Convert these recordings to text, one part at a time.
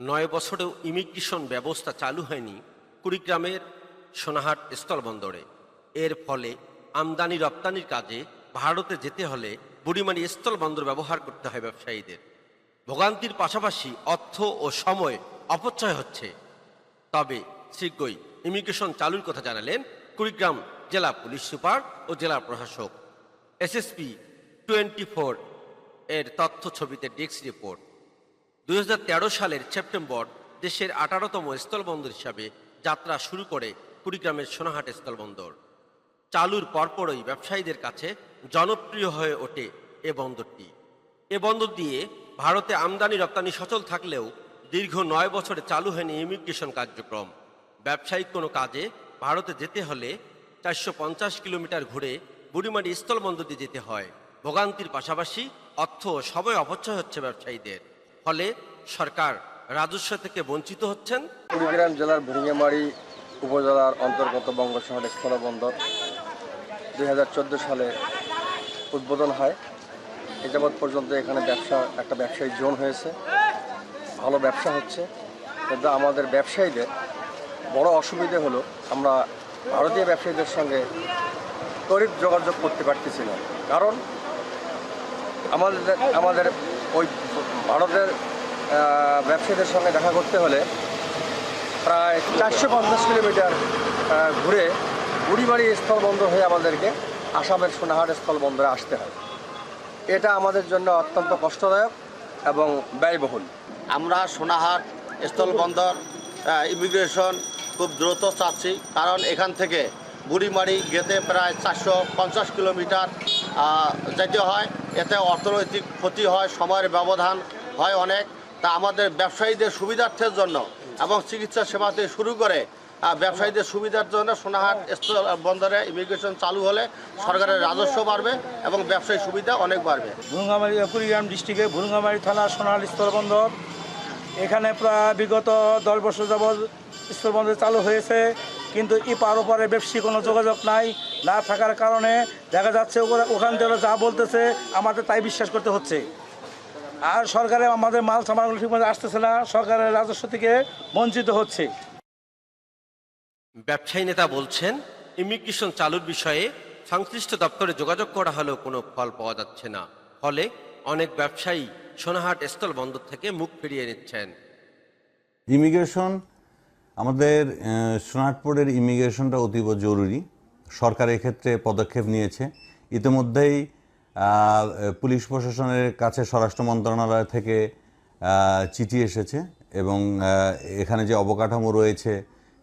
নয় বছরেও ইমিগ্রেশন ব্যবস্থা চালু হয়নি কুড়িগ্রামের সোনাহাট স্থলবন্দরে। এর ফলে আমদানি রপ্তানির কাজে ভারতে যেতে হলে বুড়িমারি স্থলবন্দর ব্যবহার করতে হয় ব্যবসায়ীদের। ভোগান্তির পাশাপাশি অর্থ ও সময় অপচয় হচ্ছে। তবে শীঘ্রই ইমিগ্রেশন চালুর কথা জানালেন কুড়িগ্রাম জেলা পুলিশ সুপার ও জেলা প্রশাসক। এসএসপি টোয়েন্টি ফোর এর তথ্য ছবিতে ডেস্ক রিপোর্ট। দুই হাজার তেরো সালের সেপ্টেম্বর, দেশের আঠারোতম স্থলবন্দর হিসাবে যাত্রা শুরু করে কুড়িগ্রামের সোনাহাট স্থলবন্দর। চালুর পরপরই ব্যবসায়ীদের কাছে জনপ্রিয় হয়ে ওঠে এ বন্দরটি। এ বন্দর দিয়ে ভারতে আমদানি রপ্তানি সচল থাকলেও দীর্ঘ নয় বছরে চালু হয়নি ইমিগ্রেশন কার্যক্রম। ব্যবসায়িক কোনো কাজে ভারতে যেতে হলে চারশো পঞ্চাশ কিলোমিটার ঘুরে বুড়িমারি স্থলবন্দর দিয়ে যেতে হয়। ভোগান্তির পাশাপাশি অর্থ সময় অপচয় হচ্ছে ব্যবসায়ীদের। ফলে সরকার রাজস্ব থেকে বঞ্চিত হচ্ছেন। কুড়িগ্রাম জেলার ভুরিঙ্গামারি উপজেলার অন্তর্গত বঙ্গোপসাগর স্থলবন্দর দুই হাজার চোদ্দ সালে উদ্বোধন হয়। এ যাবৎ পর্যন্ত এখানে ব্যবসা, একটা ব্যবসায়ী জোন হয়েছে। ভালো ব্যবসা হচ্ছে। কিন্তু আমাদের ব্যবসায়ীদের বড় অসুবিধে হলো, আমরা ভারতীয় ব্যবসায়ীদের সঙ্গে তড়িৎ যোগাযোগ করতে পারতেছি না। কারণ আমাদের আমাদের ওই ভারতের ব্যবসায়ীদের সঙ্গে দেখা করতে হলে প্রায় চারশো পঞ্চাশ কিলোমিটার ঘুরে বুড়িবাড়ি স্থলবন্দর হয়ে আমাদেরকে আসামের সোনাহাট স্থলবন্দরে আসতে হয়। এটা আমাদের জন্য অত্যন্ত কষ্টদায়ক এবং ব্যয়বহুল। আমরা সোনাহাট স্থলবন্দর ইমিগ্রেশন খুব দ্রুত চাচ্ছি, কারণ এখান থেকে বুড়িমারি গেতে প্রায় চারশো পঞ্চাশ কিলোমিটার যেতে হয়। এতে অর্থনৈতিক ক্ষতি হয়, সময়ের ব্যবধান হয় অনেক। তা আমাদের ব্যবসায়ীদের সুবিধার্থের জন্য এবং চিকিৎসা সেবা থেকে শুরু করে ব্যবসায়ীদের সুবিধার জন্য সোনাহাট বন্দরে ইমিগ্রেশন চালু হলে সরকারের রাজস্ব বাড়বে এবং ব্যবসায়ী সুবিধা অনেক বাড়বে। ভুরুঙ্গামারি কুড়িগ্রাম ডিস্ট্রিক্টে ভুরুঙ্গামারি থানা সোনাল স্থলবন্দর এখানে প্রায় বিগত দশ বছর যাবৎ স্থলবন্দর চালু হয়েছে। কিন্তু ই পার ওপারে ব্যবসায়ী কোনো যোগাযোগ নাই না থাকার কারণে দেখা যাচ্ছে ওরা- ওখান থেকে যা বলতেছে আমাদের তাই বিশ্বাস করতে হচ্ছে। আর সরকারে আমাদের মাল সামানগুলো ঠিকমতো আসতেছে না সরকারের রাজস্ব থেকে বঞ্চিত হচ্ছে। ব্যবসায়ী নেতা বলছেন ইমিগ্রেশন চালুর বিষয়ে সংশ্লিষ্ট দপ্তরে যোগাযোগ করা হলেও কোনো ফল পাওয়া যাচ্ছে না। ফলে অনেক ব্যবসায়ী সোনাহাট স্থল বন্দর থেকে মুখ ফিরিয়ে নিচ্ছেন। ইমিগ্রেশন আমাদের সোনারপুরের ইমিগ্রেশনটা অতীব জরুরি। সরকার এক্ষেত্রে পদক্ষেপ নিয়েছে। ইতিমধ্যেই পুলিশ প্রশাসনের কাছে স্বরাষ্ট্র মন্ত্রণালয় থেকে চিঠি এসেছে এবং এখানে যে অবকাঠামো রয়েছে,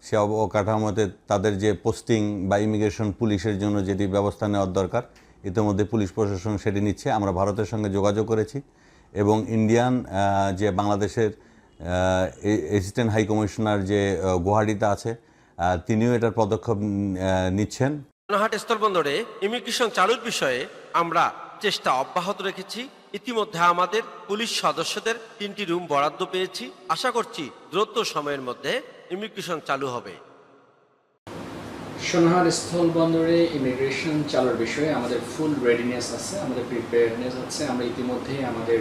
সে অবকাঠামোতে তাদের যে পোস্টিং বা ইমিগ্রেশন পুলিশের জন্য যেটি ব্যবস্থা নেওয়ার দরকার, ইতিমধ্যে পুলিশ প্রশাসন সেটি নিচ্ছে। আমরা ভারতের সঙ্গে যোগাযোগ করেছি এবং ইন্ডিয়ান যে বাংলাদেশের অ্যাসিস্ট্যান্ট হাই কমিশনার যে গুয়াহাটিতে আছে তিনিও এটার পদক্ষেপ নিচ্ছেন। সোনাহাট স্থলবন্দরে ইমিগ্রেশন চালুর বিষয়ে আমরা চেষ্টা অব্যাহত রেখেছি। ইতিমধ্যে আমাদের পুলিশ সদস্যদের তিনটি রুম বরাদ্দ পেয়েছি। আশা করছি দ্রুত সময়ের মধ্যে ইমিগ্রেশন চালু হবে। সোনাহার স্থল বন্দরে ইমিগ্রেশন চালুর বিষয়ে আমাদের ফুল রেডিনেস আছে আমাদের প্রিপেয়ারনেস আছে। আমরা ইতিমধ্যে আমাদের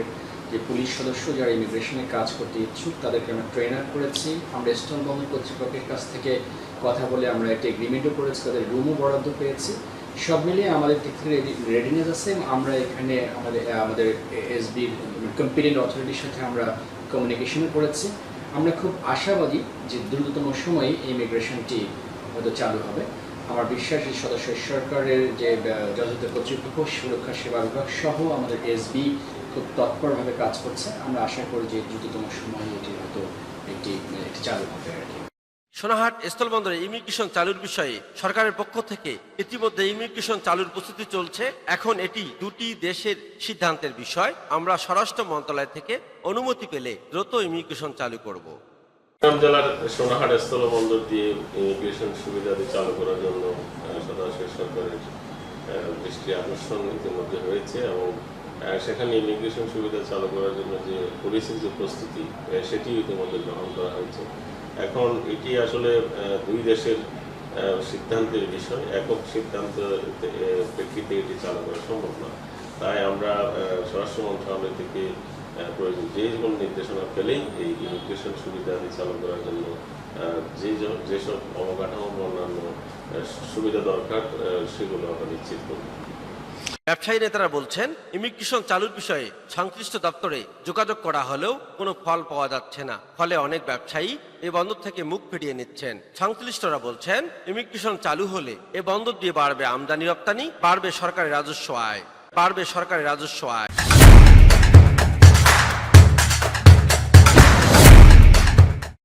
যে পুলিশ সদস্য যারা ইমিগ্রেশনে কাজ করতে ইচ্ছুক, তাদেরকে আমরা ট্রেন আপ করেছি। আমরা বন্দর কর্তৃপক্ষের কাছ থেকে কথা বলে আমরা একটা এগ্রিমেন্টও করেছি, তাদের রুমও বরাদ্দ পেয়েছি। সব মিলিয়ে আমাদের দিক থেকে রেডিনেস আছে আমরা এখানে আমাদের আমাদের এসবির কম্পিটেন্ট অথরিটির সাথে আমরা কমিউনিকেশনও করেছি। আমরা খুব আশাবাদী যে দ্রুততম সময়ে ইমিগ্রেশনটি হয়তো চালু হবে। আমার বিশ্বাস এই সদস্য সরকারের যে যথাযথ কর্তৃপক্ষ, সুরক্ষা, সেবা বিভাগ সহ আমাদের এসবি খুব তৎপরভাবে কাজ করছে। আমরা আশা করি যে দ্রুততম সময়ে এটি হয়তো একটি একটি চালু হবে আর কি। সোনাহাট স্থলবন্দরে ইমিগ্রেশন চালুর বিষয়ে সরকারের পক্ষ থেকে ইতিমধ্যে ইমিগ্রেশন চালুর প্রস্তুতি চলছে। এখন এটি দুটি দেশের সিদ্ধান্তের বিষয়। আমরা স্বরাষ্ট্র মন্ত্রণালয় থেকে অনুমতি পেলে দ্রুত ইমিগ্রেশন চালু করব। জেলার সোনাহাট স্থলবন্দর দিয়ে ইমিগ্রেশন সুবিধাদি চালু করার জন্য আহ, সরকারের দৃষ্টি আকর্ষণ ইতিমধ্যে হয়েছে এবং সেখানে ইমিগ্রেশন সুবিধা চালু করার জন্য যে পুলিশের যে প্রস্তুতি সেটি ইতিমধ্যে গ্রহণ করা হয়েছে। এখন এটি আসলে দুই দেশের সিদ্ধান্তের বিষয়। একক সিদ্ধান্ত প্রেক্ষিতে এটি চালু করা সম্ভব না। তাই আমরা স্বরাষ্ট্র মন্ত্রণালয় থেকে প্রয়োজন যে কোনো নির্দেশনা পেলেই এই ইমিগ্রেশন সুবিধাদি চালু করার জন্য যে যেসব অবকাঠামো অন্যান্য সুবিধা দরকার সেগুলো আমরা নিশ্চিত করব। ব্যবসায়ী নেতারা বলছেন, ইমিগ্রেশন চালুর বিষয়ে সংশ্লিষ্ট দপ্তরে যোগাযোগ করা হলেও কোনো ফল পাওয়া যাচ্ছে না। ফলে অনেক ব্যবসায়ী এ বন্দর থেকে মুখ ফিরিয়ে নিচ্ছেন। সংশ্লিষ্টরা বলছেন, ইমিগ্রেশন চালু হলে এ বন্দর দিয়ে বাড়বে আমদানি রপ্তানি, বাড়বে সরকারের রাজস্ব আয়। বাড়বে সরকারের রাজস্ব আয়।